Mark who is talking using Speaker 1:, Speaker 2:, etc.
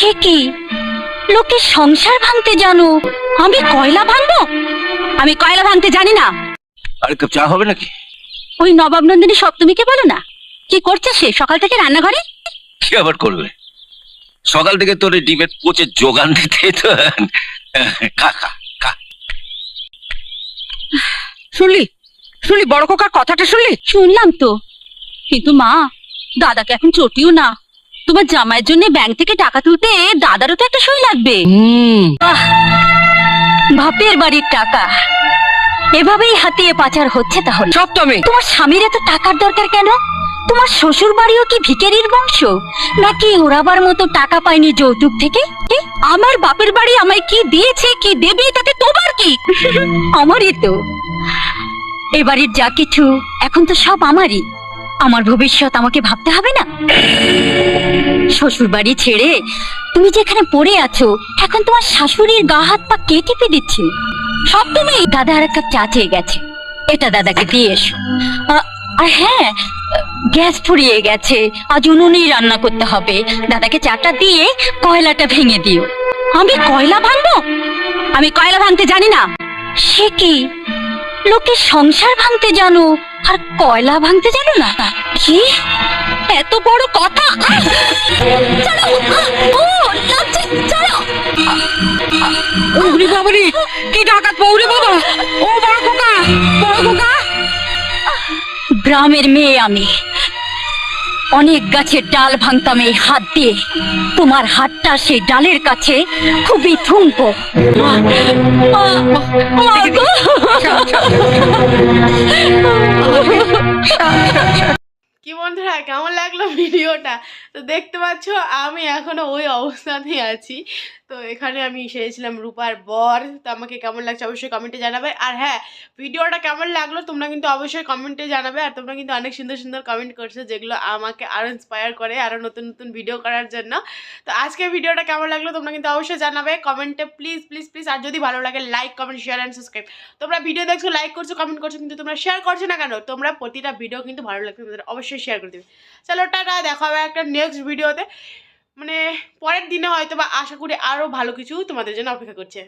Speaker 1: সে কি? লোকের সংসার ভাঙতে জানো আমি কয়লা ভাঙবো? আমি কয়লা ভাঙতে জানি না।
Speaker 2: আর কাপ চা হবে নাকি?
Speaker 1: ওই নবাব নন্দিনী সপ্তমীকে বলো না? কি করছে সে সকাল থেকে রান্নাঘরে?
Speaker 2: কি আবার করবে? সকাল থেকে তোর এই ডিমের পচে যোগান দিতে তো খা খা খা।
Speaker 3: শুনলি? শুনলি বড় কোকার কথাটা শুনলি?
Speaker 1: শুনলাম তো। কিন্তু মা দাদাকে এখন চটিও না। তোমার জামাইয়ের জন্য ব্যাংক থেকে টাকা তুলতে দাদারও তো একটা সই লাগবে। আহ, বাপের বাড়ির টাকা। এভাবেই হাতিয়ে পাচার হচ্ছে তাহলে।
Speaker 3: সব সপ্তমী
Speaker 1: তোমার স্বামীর এত টাকার দরকার কেন? তোমার শ্বশুর বাড়িও কি ভিখারির বংশ? নাকি ওরাবার মতো টাকা পায়নি যৌতুক থেকে? এ, আমার বাপের বাড়ি আমায় কি দিয়েছে কি দেবে তাতে তোমার কি? আমারই তো। এ বাড়ির যা কিছু এখন তো সব আমারই। আমার ভবিষ্যৎ আমাকে ভাবতে হবে না? শ্বশুর বাড়ি ছেড়ে তুমি যেখানে পড়ে আছো, এখন তোমার শাশুড়ির গা হাত পা কে টিপে দিচ্ছে? সব তুমি দাদা আর এক কাপ চা চেয়ে গেছে। এটা দাদাকে দিয়ে এসো। আর হ্যাঁ গ্যাস ফুরিয়ে গেছে। আজ উনুনেই রান্না করতে হবে। দাদাকে চাটা দিয়ে কয়লাটা ভেঙে দিও। আমি কয়লা ভাঙবো? আমি কয়লা ভাঙতে জানি না। সে কি? লোকে সংসার ভাঙতে জানো, আর কয়লা ভাঙতে জানো না? কি? এত বড় কথা
Speaker 3: বাবারি কি ডাকাত বাবা ও বড় বড়
Speaker 1: গ্রামের মেয়ে আমি অনেক গাছের ডাল ভাঙতাম এই হাত দিয়ে তোমার হাতটা সেই ডালের কাছে খুবই থুমকো মা।
Speaker 4: কি বন্ধুরা কেমন লাগল ভিডিওটা? তো দেখতে পাচ্ছ আমি এখনও ওই অবস্থাতেই আছি। তো এখানে আমি সেরেছিলাম রূপার বর। তো আমাকে কেমন লাগছে অবশ্যই কমেন্টে জানাবে। আর হ্যাঁ ভিডিওটা কেমন লাগল তোমরা কিন্তু অবশ্যই কমেন্টে জানাবে। আর তোমরা কিন্তু অনেক সুন্দর সুন্দর কমেন্ট করছ যেগুলো আমাকে আরও ইন্সপায়ার করে আরও নতুন নতুন ভিডিও করার জন্য। তো আজকে ভিডিওটা কেমন লাগল তোমরা কিন্তু অবশ্যই জানাবে কমেন্টে প্লিজ প্লিজ প্লিজ আর যদি ভালো লাগে like comment share and subscribe তোমরা ভিডিও দেখছ লাইক করছ কমেন্ট করছ, কিন্তু তোমরা শেয়ার করছ না কেন? তোমরা প্রতিটা ভিডিও কিন্তু ভালো লাগছে তোমাদের অবশ্যই শেয়ার করে দেবে। চলো টাটা, দেখা হবে একটা নেক্সট ভিডিওতে মানে পরের দিনে হয়তো বা আশা করি আরও ভালো কিছু তোমাদের জন্য অপেক্ষা করছে।